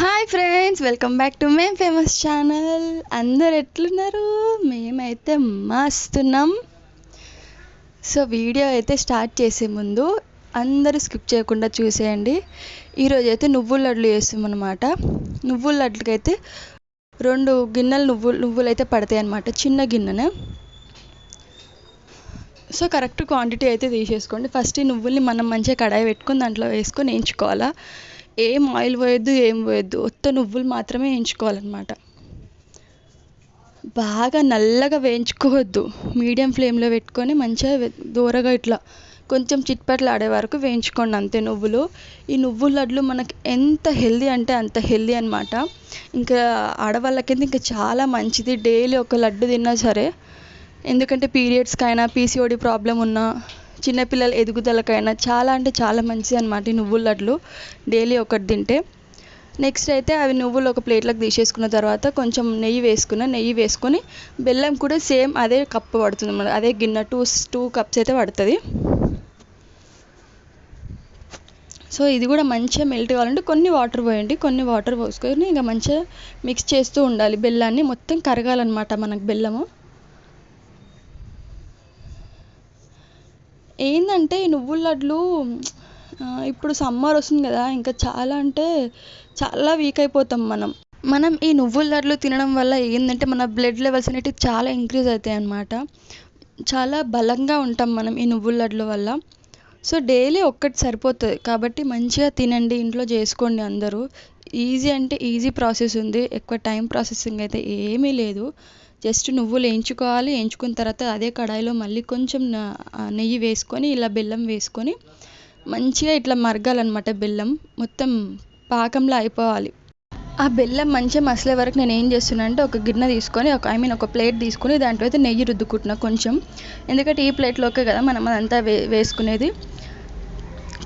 Hi friends welcome back to మేం famous channel. అందరు ఎట్లున్నారు? మేమైతే మస్తున్నాం. సో వీడియో అయితే స్టార్ట్ చేసే ముందు అందరూ స్కిప్ చేయకుండా చూసేయండి. ఈరోజు అయితే నువ్వుల లడ్లు చేస్తాం అనమాట నువ్వుల లడ్లకైతే రెండు గిన్నెలు నువ్వులు నువ్వులు అయితే పడతాయి అనమాట చిన్న గిన్నెనే. సో కరెక్ట్ క్వాంటిటీ అయితే తీసేసుకోండి. ఫస్ట్ ఈ నువ్వుల్ని మనం మంచిగా కడాయి పెట్టుకొని దాంట్లో వేసుకొని వేయించుకోవాలా? ఏం ఆయిల్ పోయొద్దు ఏం పోయొద్దు. ఒత్త నువ్వులు మాత్రమే వేయించుకోవాలన్నమాట. బాగా నల్లగా వేయించుకోవద్దు. మీడియం ఫ్లేమ్లో పెట్టుకొని మంచిగా దూరగా ఇట్లా కొంచెం చిట్పట్లు ఆడే వరకు వేయించుకోండి అంతే నువ్వులు. ఈ నువ్వుల లడ్లు మనకి ఎంత హెల్దీ అంటే అంత హెల్దీ అనమాట ఇంకా ఆడవాళ్ళకైతే ఇంకా చాలా మంచిది. డైలీ ఒక లడ్డు తిన్నా సరే. ఎందుకంటే పీరియడ్స్కైనా పీసీఓడి ప్రాబ్లం ఉన్నా చిన్నపిల్లల ఎదుగుదలకైనా చాలా అంటే చాలా మంచిది అనమాట ఈ నువ్వుల లడ్లు. డైలీ ఒకటి తింటే. నెక్స్ట్ అయితే అవి నువ్వులు ఒక ప్లేట్లోకి తీసేసుకున్న తర్వాత కొంచెం నెయ్యి వేసుకున్న నెయ్యి వేసుకొని బెల్లం కూడా సేమ్ అదే కప్పు పడుతుంది మన అదే గిన్నె టూ టూ కప్స్ అయితే పడుతుంది. సో ఇది కూడా మంచిగా మెల్ట్ కావాలంటే కొన్ని వాటర్ పోయండి కొన్ని వాటర్ పోసుకొని ఇంకా మంచిగా మిక్స్ చేస్తూ ఉండాలి. బెల్లాన్ని మొత్తం కరగాలన్నమాట మనకు బెల్లము. ఏంటంటే ఈ నువ్వుల లడ్లు ఇప్పుడు సమ్మర్ వస్తుంది కదా ఇంకా చాలా అంటే చాలా వీక్ అయిపోతాం మనం. మనం ఈ నువ్వుల లడ్లు తినడం వల్ల ఏంటంటే మన బ్లడ్ లెవెల్స్ అనేటివి చాలా ఇంక్రీజ్ అవుతాయి అన్నమాట. చాలా బలంగా ఉంటాం మనం ఈ నువ్వుల లడ్ల వల్ల. సో డైలీ ఒక్కటి సరిపోతుంది. కాబట్టి మంచిగా తినండి ఇంట్లో చేసుకోండి అందరూ. ఈజీ అంటే ఈజీ ప్రాసెస్ ఉంది. ఎక్కువ టైం ప్రాసెసింగ్ అయితే ఏమీ లేదు. జస్ట్ నువ్వులు వేయించుకోవాలి వేయించుకున్న తర్వాత అదే కడాయిలో మళ్ళీ కొంచెం నెయ్యి వేసుకొని ఇలా బెల్లం వేసుకొని మంచిగా ఇట్లా మరగాలన్నమాట బెల్లం. మొత్తం పాకంలా అయిపోవాలి. ఆ బెల్లం మంచిగా మసలే వరకు నేను ఏం చేస్తున్నా అంటే ఒక గిన్నె తీసుకొని ఒక ఐ మీన్ ఒక ప్లేట్ తీసుకొని దాంట్లో అయితే నెయ్యి రుద్దుకుంటున్నా కొంచెం. ఎందుకంటే ఈ ప్లేట్లోకే కదా మనం అదంతా వే వేసుకునేది.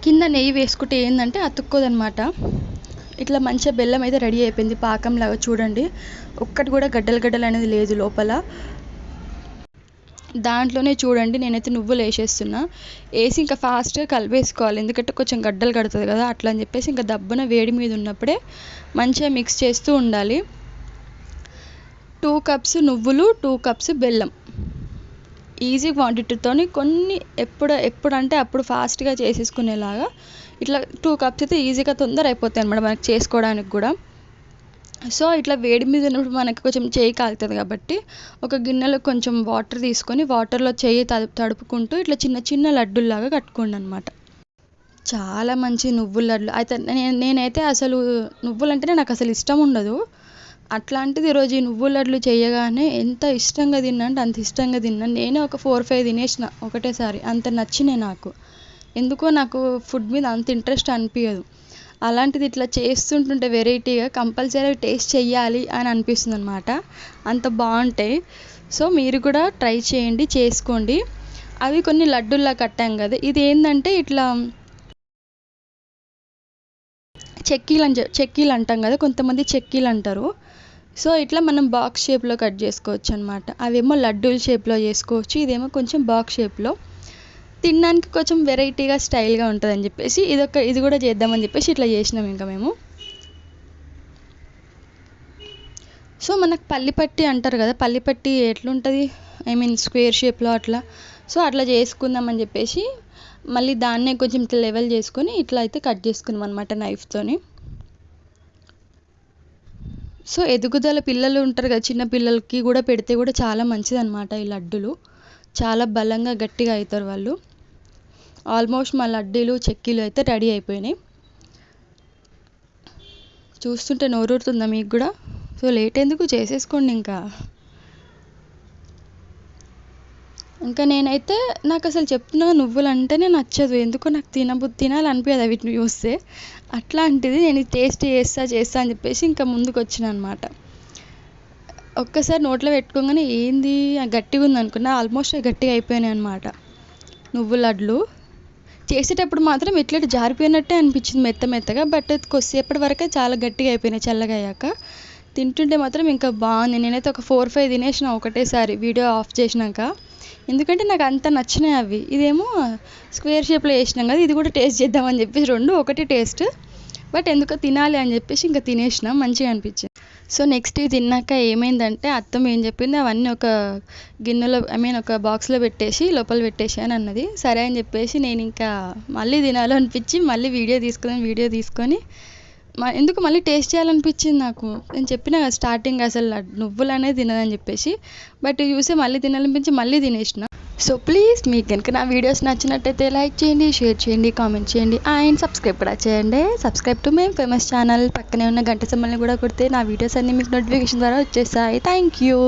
కింద నెయ్యి వేసుకుంటే ఏంటంటే అతుక్కోదనమాట ఇట్లా మంచిగా బెల్లం అయితే రెడీ అయిపోయింది. పాకంలాగా చూడండి. ఒక్కటి కూడా గడ్డలు గడ్డలు అనేది లేదు లోపల. దాంట్లోనే చూడండి నేనైతే నువ్వులు వేసేస్తున్నా. వేసి ఇంకా ఫాస్ట్గా కలిపేసుకోవాలి. ఎందుకంటే కొంచెం గడ్డలు కడుతుంది కదా అట్లా అని చెప్పేసి ఇంకా దబ్బున వేడి మీద ఉన్నప్పుడే మంచిగా మిక్స్ చేస్తూ ఉండాలి. టూ కప్స్ నువ్వులు టూ కప్స్ బెల్లం. ఈజీ క్వాంటిటీతోని కొన్ని ఎప్పుడు ఎప్పుడంటే అప్పుడు ఫాస్ట్గా చేసేసుకునేలాగా ఇట్లా టూ కప్స్ అయితే ఈజీగా తొందర అయిపోతాయి అనమాట మనకి చేసుకోవడానికి కూడా. సో ఇట్లా వేడి మీద ఉన్నప్పుడు మనకి కొంచెం చేయి కాలుతుంది కాబట్టి ఒక గిన్నెలో కొంచెం వాటర్ తీసుకొని వాటర్లో చేయి తడు తడుపుకుంటూ ఇట్లా చిన్న చిన్న లడ్డుల్లాగా కట్టుకోండి అనమాట చాలా మంచి నువ్వుల లడ్లు అయితే నేను నేనైతే అసలు నువ్వులంటేనే నాకు అసలు ఇష్టం ఉండదు. అట్లాంటిది ఈరోజు ఈ నువ్వుల లడ్లు చేయగానే ఎంత ఇష్టంగా తిన్నా అంటే అంత ఇష్టంగా తిన్నా నేనే ఒక ఫోర్ ఫైవ్ తినేసిన ఒకటేసారి. అంత నచ్చినాయి నాకు. ఎందుకో నాకు ఫుడ్ మీద అంత ఇంట్రెస్ట్ అనిపించదు అలాంటిది ఇట్లా చేస్తుంటుంటే వెరైటీగా కంపల్సరీ టేస్ట్ చెయ్యాలి అని అనిపిస్తుంది అనమాట అంత బాగుంటాయి. సో మీరు కూడా ట్రై చేయండి చేసుకోండి. అవి కొన్ని లడ్డుల్లా కట్టాం కదా. ఇది ఏంటంటే ఇట్లా చెక్కీలు అని చెక్కీలు అంటాం కదా. కొంతమంది చెక్కీలు అంటారు. సో ఇట్లా మనం బాక్స్ షేప్లో కట్ చేసుకోవచ్చు అనమాట అవేమో లడ్డూల షేప్లో చేసుకోవచ్చు ఇదేమో కొంచెం బాక్స్ షేప్లో. తినడానికి కొంచెం వెరైటీగా స్టైల్గా ఉంటుందని చెప్పేసి ఇదొక ఇది కూడా చేద్దామని చెప్పేసి ఇట్లా చేసినాం ఇంకా మేము. సో మనకు పల్లిపట్టి అంటారు కదా పల్లిపట్టి ఎట్లుంటుంది? ఐ మీన్ స్క్వేర్ షేప్లో అట్లా. సో అట్లా చేసుకుందామని చెప్పేసి మళ్ళీ దాన్నే కొంచెం ఇట్లా లెవెల్ చేసుకొని ఇట్లా అయితే కట్ చేసుకున్నాం అనమాట నైఫ్తోని సో ఎదుగుదల పిల్లలు ఉంటారు కదా చిన్న పిల్లలకి కూడా పెడితే కూడా చాలా మంచిది అనమాట ఈ లడ్డులు. చాలా బలంగా గట్టిగా అవుతారు వాళ్ళు. ఆల్మోస్ట్ మా లడ్డీలు చెక్కీలు అయితే రెడీ అయిపోయినాయి. చూస్తుంటే నోరూరుతుందా మీకు కూడా? సో లేట్ ఎందుకు? చేసేసుకోండి ఇంకా. ఇంకా నేనైతే నాకు అసలు చెప్తున్నా నువ్వులు అంటేనే నచ్చదు. ఎందుకో నాకు తినబుద్ధి తినాలనిపించదు వీటిని చూస్తే అట్లాంటిది నేను టేస్ట్ చేస్తా చేస్తా అని చెప్పేసి ఇంకా ముందుకు వచ్చిన అనమాట ఒక్కసారి నోట్లో పెట్టుకోగానే ఏంది? గట్టిగా ఉంది అనుకున్నా ఆల్మోస్ట్ గట్టిగా అయిపోయినాయి అనమాట నువ్వు లడ్లు చేసేటప్పుడు మాత్రం ఇట్లా జారిపోయినట్టే అనిపించింది మెత్త మెత్తగా బట్ కొద్దిసేపటి వరకే చాలా గట్టిగా అయిపోయినాయి చల్లగా అయ్యాక తింటుంటే మాత్రం ఇంకా బాగుంది. నేనైతే ఒక ఫోర్ ఫైవ్ తినేసిన ఒకటేసారి వీడియో ఆఫ్ చేసినాక. ఎందుకంటే నాకు అంత నచ్చినాయి అవి. ఇదేమో స్క్వేర్ షేప్లో వేసినాం కదా ఇది కూడా టేస్ట్ చేద్దామని చెప్పేసి రెండు ఒకటి టేస్ట్. బట్ ఎందుకో తినాలి అని చెప్పేసి ఇంకా తినేసిన మంచిగా అనిపించింది. సో నెక్స్ట్ ఇది తిన్నాక ఏమైందంటే అత్తమ్మ ఏం చెప్పింది అవన్నీ ఒక గిన్నెలో ఐ మీన్ ఒక బాక్స్లో పెట్టేసి లోపల పెట్టేసి అని అన్నది. సరే అని చెప్పేసి నేను ఇంకా మళ్ళీ తినాలనిపించి మళ్ళీ వీడియో తీసుకుని వీడియో తీసుకొని ఎందుకు మళ్ళీ టేస్ట్ చేయాలనిపించింది నాకు? నేను చెప్పిన కదా స్టార్టింగ్ అసలు నువ్వులనే తినదని చెప్పేసి బట్ చూసి మళ్ళీ తినాలనిపించి మళ్ళీ తినేసిన. సో ప్లీజ్ మీకు కనుక నా వీడియోస్ నచ్చినట్టయితే లైక్ చేయండి షేర్ చేయండి కామెంట్ చేయండి అండ్ సబ్స్క్రైబ్ కూడా చేయండి. సబ్స్క్రైబ్ టు మేము ఫేమస్ ఛానల్ పక్కనే ఉన్న గంట సమ్మల్ని కూడా కొడితే నా వీడియోస్ అన్నీ మీకు నోటిఫికేషన్ ద్వారా వచ్చేసాయి థ్యాంక్ యూ